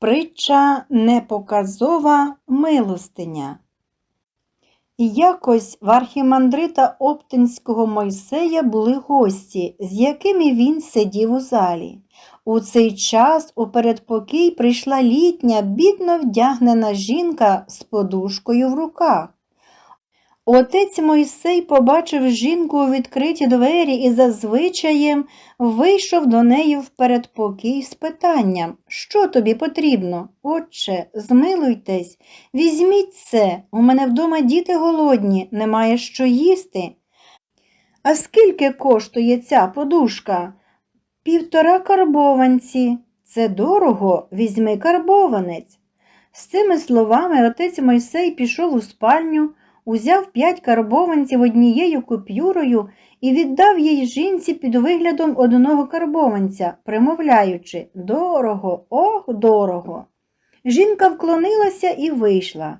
Притча непоказова милостиня. Якось в архімандрита Оптинського Мойсея були гості, з якими він сидів у залі. У цей час у передпокій прийшла літня, бідно вдягнена жінка з подушкою в руках. Отець Мойсей побачив жінку у відкриті двері і за звичаєм вийшов до неї в передпокій з питанням Що тобі потрібно? Отче, змилуйтесь, візьміть це, у мене вдома діти голодні, немає що їсти. А скільки коштує ця подушка? Півтора карбованці. Це дорого, візьми карбованець. З цими словами отець Мойсей пішов у спальню, узяв п'ять карбованців однією купюрою і віддав їй жінці під виглядом одного карбованця, примовляючи Дорого, ох, дорого. Жінка вклонилася і вийшла.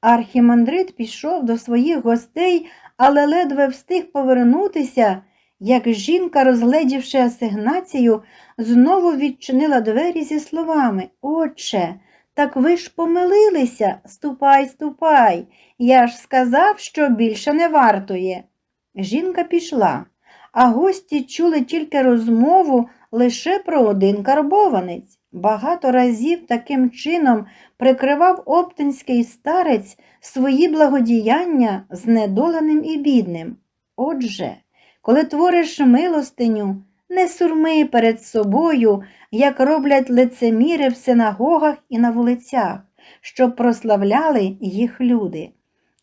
Архімандрит пішов до своїх гостей, але ледве встиг повернутися, як жінка, розгледівши асигнацію, знову відчинила двері зі словами Отче, так ви ж помилилися, ступай, ступай. Я ж сказав, що більше не вартує. Жінка пішла, а гості чули тільки розмову лише про один карбованець. Багато разів таким чином прикривав оптинський старець свої благодіяння знедоленим і бідним. Отже, коли твориш милостиню, не сурми перед собою, як роблять лицеміри в синагогах і на вулицях, щоб прославляли їх люди.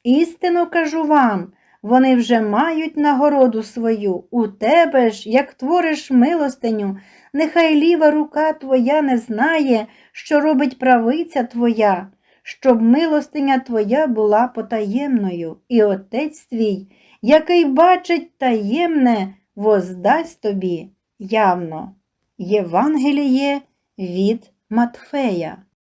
Істинно кажу вам, вони вже мають нагороду свою. У тебе ж, як твориш милостиню, нехай ліва рука твоя не знає, що робить правиця твоя, щоб милостиня твоя була потаємною, і отець твій, який бачить таємне, воздасть тобі явно. Євангеліє від Матфея.